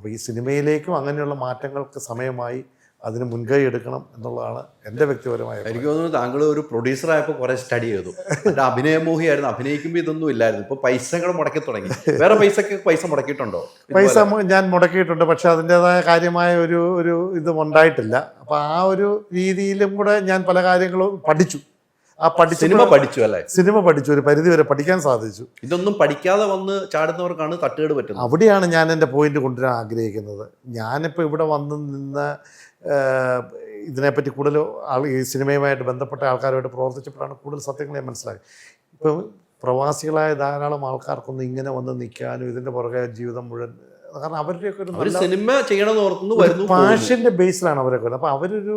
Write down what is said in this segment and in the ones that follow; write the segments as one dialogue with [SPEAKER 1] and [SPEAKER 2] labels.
[SPEAKER 1] അപ്പോൾ ഈ സിനിമയിലേക്കും അങ്ങനെയുള്ള മാറ്റങ്ങൾക്ക് സമയമായി അതിന് മുൻകൈ എടുക്കണം എന്നുള്ളതാണ് എന്റെ വ്യക്തിപരമായ.
[SPEAKER 2] എനിക്ക് തോന്നുന്നു താങ്കൾ ഒരു പ്രൊഡ്യൂസർ ആയപ്പോൾ കുറേ സ്റ്റഡി ചെയ്തു. എന്റെ അഭിനയമോഹിയായിരുന്നു അഭിനയിക്കുമ്പോൾ ഇതൊന്നും ഇല്ലായിരുന്നു. ഇപ്പോൾ പൈസകൾ മുടക്കി തുടങ്ങി. വേറെ പൈസക്ക് പൈസ മുടക്കിയിട്ടുണ്ടോ?
[SPEAKER 1] പൈസ ഞാൻ മുടക്കിയിട്ടുണ്ട്. പക്ഷെ അതിന്റെതായ കാര്യമായ ഒരു ഒരു ഇതും ഉണ്ടായിട്ടില്ല. അപ്പോൾ ആ ഒരു രീതിയിലും കൂടെ ഞാൻ പല കാര്യങ്ങളും പഠിച്ചു. ആ പഠിച്ച
[SPEAKER 2] സിനിമ പഠിച്ചു അല്ലേ?
[SPEAKER 1] സിനിമ പഠിച്ചു ഒരു പരിധി വരെ പഠിക്കാൻ സാധിച്ചു.
[SPEAKER 2] ഇതൊന്നും പഠിക്കാതെ വന്ന് ചാടുന്നവർക്കാണ് തട്ടുകേട് പറ്റുന്നത്.
[SPEAKER 1] അവിടെയാണ് ഞാൻ എന്റെ പോയിന്റ് കൊണ്ടുവരാൻ ആഗ്രഹിക്കുന്നത്. ഞാനിപ്പോൾ ഇവിടെ വന്ന് നിന്ന് ഇതിനെപ്പറ്റി കൂടുതൽ ആൾ ഈ സിനിമയുമായിട്ട് ബന്ധപ്പെട്ട ആൾക്കാരുമായിട്ട് പ്രവർത്തിച്ചപ്പോഴാണ് കൂടുതൽ സത്യങ്ങൾ ഞാൻ മനസ്സിലാക്കി ഇപ്പം പ്രവാസികളായ ധാരാളം ആൾക്കാർക്കൊന്നും ഇങ്ങനെ വന്ന് നിൽക്കാനും ഇതിന്റെ പുറകെ ജീവിതം മുഴുവൻ കാരണം അവരുടെയൊക്കെ ഒരു
[SPEAKER 2] സിനിമ ചെയ്യണമെന്ന് ഓർക്കുന്നു വരുന്നു.
[SPEAKER 1] പാഷന്റെ ബേസിലാണ് അവരൊക്കെ. വരുന്നത് അപ്പോൾ അവരൊരു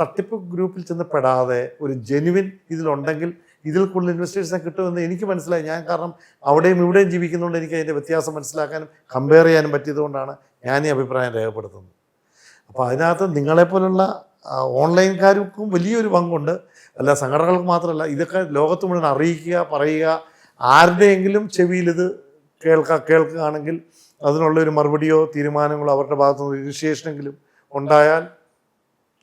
[SPEAKER 1] തട്ടിപ്പ് ഗ്രൂപ്പിൽ ചെന്ന് പെടാതെ ഒരു ജെനുവിൻ ഇതിലുണ്ടെങ്കിൽ ഇതിൽ കൂടുതൽ ഇൻവെസ്റ്റേഴ്സിനെ കിട്ടുമെന്ന് എനിക്ക് മനസ്സിലായി. ഞാൻ കാരണം അവിടെയും ഇവിടെയും ജീവിക്കുന്നതുകൊണ്ട് എനിക്ക് അതിന്റെ വ്യത്യാസം മനസ്സിലാക്കാനും കമ്പയർ ചെയ്യാനും പറ്റിയതുകൊണ്ടാണ് ഞാൻ ഈ അഭിപ്രായം രേഖപ്പെടുത്തുന്നത്. അപ്പോൾ അതിനകത്ത് നിങ്ങളെപ്പോലുള്ള ഓൺലൈൻകാർക്കും വലിയൊരു പങ്കുണ്ട്. അല്ല സംഘടനകൾക്ക് മാത്രമല്ല ഇതൊക്കെ ലോകത്ത് മുഴുവൻ അറിയിക്കുക പറയുക ആരുടെയെങ്കിലും ചെവിയിൽ ഇത് കേൾക്കുക കേൾക്കുകയാണെങ്കിൽ അതിനുള്ള ഒരു മറുപടിയോ തീരുമാനങ്ങളോ അവരുടെ ഭാഗത്തുനിന്ന് ഇനിഷ്യേഷനെങ്കിലും ഉണ്ടായാൽ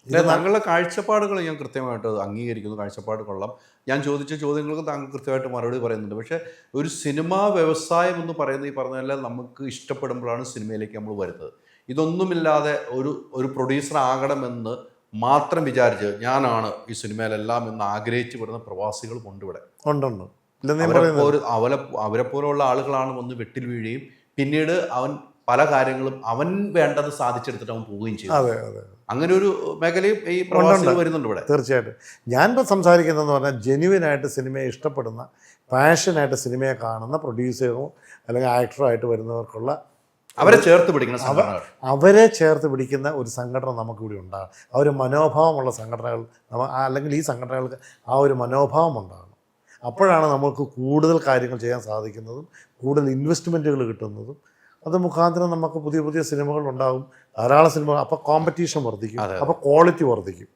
[SPEAKER 2] താങ്കളുടെ കാഴ്ചപ്പാടുകൾ ഞാൻ കൃത്യമായിട്ട് അംഗീകരിക്കുന്നു. കാഴ്ചപ്പാട് കൊള്ളാം. ഞാൻ ചോദിച്ച ചോദ്യങ്ങൾക്ക് താങ്കൾ കൃത്യമായിട്ട് മറുപടി പറയുന്നുണ്ട്. പക്ഷേ ഒരു സിനിമാ വ്യവസായം എന്ന് പറയുന്നത് ഈ പറഞ്ഞ നമുക്ക് ഇഷ്ടപ്പെടുമ്പോഴാണ് സിനിമയിലേക്ക് നമ്മൾ വരുന്നത്. ഇതൊന്നുമില്ലാതെ ഒരു ഒരു പ്രൊഡ്യൂസർ ആകണമെന്ന് മാത്രം വിചാരിച്ച് ഞാനാണ് ഈ സിനിമയിലെല്ലാം എന്ന് ആഗ്രഹിച്ചു വരുന്ന പ്രവാസികളും ഉണ്ട് ഇവിടെ.
[SPEAKER 1] ഉണ്ടുണ്ട്
[SPEAKER 2] അവരെ പോലെ അവരെ പോലുള്ള ആളുകളാണ് വന്ന് വെട്ടിൽ വീഴുകയും പിന്നീട് അവൻ പല കാര്യങ്ങളും അവൻ വേണ്ടത് സാധിച്ചെടുത്തിട്ട് അവൻ പോവുകയും ചെയ്യും
[SPEAKER 1] അതെ അതെ.
[SPEAKER 2] അങ്ങനെ ഒരു മേഖലയും ഈ പ്രവാസികൾ വരുന്നുണ്ട് ഇവിടെ.
[SPEAKER 1] തീർച്ചയായിട്ടും. ഞാനിപ്പോൾ സംസാരിക്കുന്നതെന്ന് പറഞ്ഞാൽ ജെന്യുവനായിട്ട് സിനിമയെ ഇഷ്ടപ്പെടുന്ന പാഷനായിട്ട് സിനിമയെ കാണുന്ന പ്രൊഡ്യൂസറോ അല്ലെങ്കിൽ ആക്ടറോ ആയിട്ട് വരുന്നവർക്കുള്ള
[SPEAKER 2] അവരെ ചേർത്ത് പിടിക്കുന്ന സംഘടനകൾ.
[SPEAKER 1] അവരെ ചേർത്ത് പിടിക്കുന്ന ഒരു സംഘടന നമുക്കിവിടെ ഉണ്ടാകും. ആ ഒരു മനോഭാവമുള്ള സംഘടനകൾ അല്ലെങ്കിൽ ഈ സംഘടനകൾക്ക് ആ ഒരു മനോഭാവം ഉണ്ടാകണം അപ്പോഴാണ് നമുക്ക് കൂടുതൽ കാര്യങ്ങൾ ചെയ്യാൻ സാധിക്കുന്നതും കൂടുതൽ ഇൻവെസ്റ്റ്മെന്റുകൾ കിട്ടുന്നതും. അത് മുഖാന്തരം നമുക്ക് പുതിയ പുതിയ സിനിമകൾ ഉണ്ടാകും. ധാരാളം സിനിമകൾ അപ്പോൾ കോമ്പറ്റീഷൻ വർദ്ധിക്കും. അപ്പോൾ ക്വാളിറ്റി വർദ്ധിക്കും.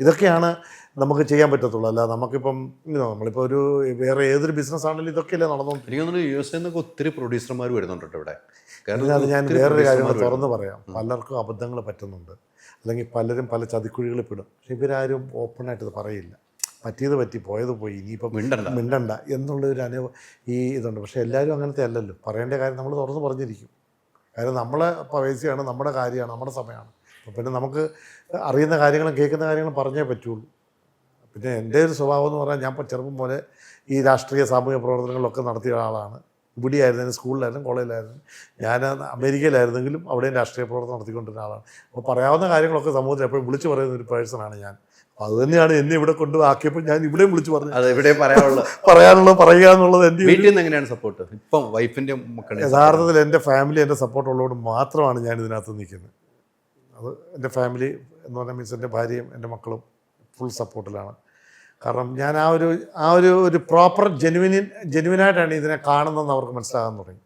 [SPEAKER 1] ഇതൊക്കെയാണ് നമുക്ക് ചെയ്യാൻ പറ്റത്തുള്ളൂ. അല്ല നമുക്കിപ്പം നമ്മളിപ്പോൾ ഒരു വേറെ ഏതൊരു ബിസിനസ് ആണെങ്കിലും ഇതൊക്കെയല്ലേ നടന്നുകൊണ്ടിരിക്കുന്നത്
[SPEAKER 2] എനിക്ക് തോന്നുന്നു യു എസ് എന്നൊക്കെ ഒത്തിരി പ്രൊഡ്യൂസർമാർ വരുന്നുണ്ട് ഇവിടെ.
[SPEAKER 1] ഇതിനകത്ത് ഞാൻ വേറൊരു കാര്യം തുറന്നു പറയാം. പലർക്കും അബദ്ധങ്ങൾ പറ്റുന്നുണ്ട്. അല്ലെങ്കിൽ പലരും പല ചതിക്കുഴികളിൽ പെടും. പക്ഷെ ഇവരാരും ഓപ്പണായിട്ട് ഇത് പറയില്ല. പറ്റിയത് പറ്റി പോയത് പോയി. ഇനിയിപ്പം
[SPEAKER 2] മിണ്ടണ്ട.
[SPEAKER 1] മിണ്ടണ്ട എന്നുള്ളൊരു അനുഭവ ഈ ഇതുണ്ട്. പക്ഷേ എല്ലാവരും അങ്ങനത്തെ അല്ലല്ലോ. പറയേണ്ട കാര്യം നമ്മൾ തുറന്ന് പറഞ്ഞിരിക്കും. കാര്യം നമ്മളെ പൈസയാണ് നമ്മുടെ കാര്യമാണ് നമ്മുടെ സമയമാണ്. അപ്പം പിന്നെ നമുക്ക് അറിയുന്ന കാര്യങ്ങളും കേൾക്കുന്ന കാര്യങ്ങളും പറഞ്ഞേ പറ്റുള്ളൂ. പിന്നെ എന്റെ ഒരു സ്വഭാവം എന്ന് പറഞ്ഞാൽ ഞാൻ ഇപ്പോൾ ചെറുപ്പം പോലെ ഈ രാഷ്ട്രീയ സാമൂഹ്യ പ്രവർത്തനങ്ങളൊക്കെ നടത്തിയ ആളാണ്. ഇവിടെയായിരുന്നു സ്കൂളിലായിരുന്നു കോളേജിലായിരുന്നു. ഞാൻ അമേരിക്കയിലായിരുന്നെങ്കിലും അവിടെയും രാഷ്ട്രീയ പ്രവർത്തനം നടത്തിക്കൊണ്ടിരുന്ന ആളാണ്. അപ്പോൾ പറയാവുന്ന കാര്യങ്ങളൊക്കെ സമൂഹത്തിൽ എപ്പോഴും വിളിച്ചു പറയുന്ന ഒരു പേഴ്സണാണ് ഞാൻ. അത് തന്നെയാണ് എന്നെ ഇവിടെ കൊണ്ടുവാക്കിയപ്പോൾ ഞാൻ ഇവിടെയും വിളിച്ചു പറഞ്ഞു.
[SPEAKER 2] അത് ഇവിടെ പറയാനുള്ള
[SPEAKER 1] പറയാനുള്ളത് പറയുക എന്നുള്ളത് എന്റെ
[SPEAKER 2] വീട്ടിൽ നിന്ന് എങ്ങനെയാണ് സപ്പോർട്ട് ഇപ്പം വൈഫിന്റെ മക്കളെ
[SPEAKER 1] യഥാർത്ഥത്തിൽ എന്റെ ഫാമിലി എന്റെ സപ്പോർട്ട് ഉള്ളതുകൊണ്ട് മാത്രമാണ് ഞാൻ ഇതിനകത്ത് നിൽക്കുന്നത്. അത് എന്റെ ഫാമിലി എന്ന് പറഞ്ഞാൽ മീൻസ് എന്റെ ഭാര്യയും എന്റെ മക്കളും ഫുൾ സപ്പോർട്ടിലാണ് കാരണം ഞാൻ ആ ഒരു ആ ഒരു ഒരു പ്രോപ്പർ ജെനുവിൻ ജെനുവിനായിട്ടാണ് ഇതിനെ കാണുന്നതെന്ന് അവർക്ക് മനസ്സിലാകാൻ തുടങ്ങി.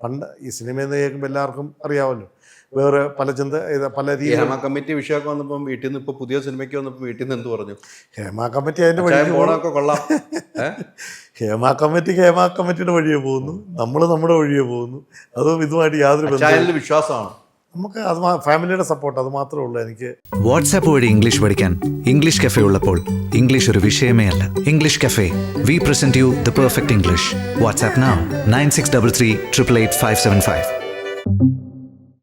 [SPEAKER 1] പണ്ട് ഈ സിനിമയെന്ന് കേൾക്കുമ്പോൾ എല്ലാവർക്കും അറിയാമല്ലോ. വേറെ പല ചിന്ത പല രീതിയിൽ
[SPEAKER 2] ഹേമ കമ്മിറ്റി വിഷയമൊക്കെ വന്നപ്പം വീട്ടിൽ നിന്ന് ഇപ്പോൾ പുതിയ സിനിമയ്ക്ക് വന്നപ്പോൾ വീട്ടിൽ നിന്ന് എന്ത് പറഞ്ഞു?
[SPEAKER 1] ഹേമ കമ്മിറ്റി അതിന്റെ വഴി
[SPEAKER 2] ഫോണൊക്കെ കൊള്ളാം?
[SPEAKER 1] ഹേമ കമ്മിറ്റിക്ക് ഹേമ കമ്മിറ്റിയുടെ വഴിയെ പോകുന്നു. നമ്മൾ നമ്മുടെ വഴിയെ പോകുന്നു. അതും ഇതുമായിട്ട് യാതൊരു ബന്ധവും
[SPEAKER 2] വിശ്വാസമാണ്?
[SPEAKER 1] നമുക്ക് അത് ഫാമിലിയുടെ സപ്പോർട്ട് അത് മാത്രമേ ഉള്ളൂ എനിക്ക്.
[SPEAKER 3] വാട്സാപ്പ് വഴി ഇംഗ്ലീഷ് പഠിക്കാൻ ഇംഗ്ലീഷ് കഫേ ഉള്ളപ്പോൾ ഇംഗ്ലീഷ് ഒരു വിഷയമേ അല്ല. English cafe we present you the perfect English WhatsApp nine six double three triple eight five seven five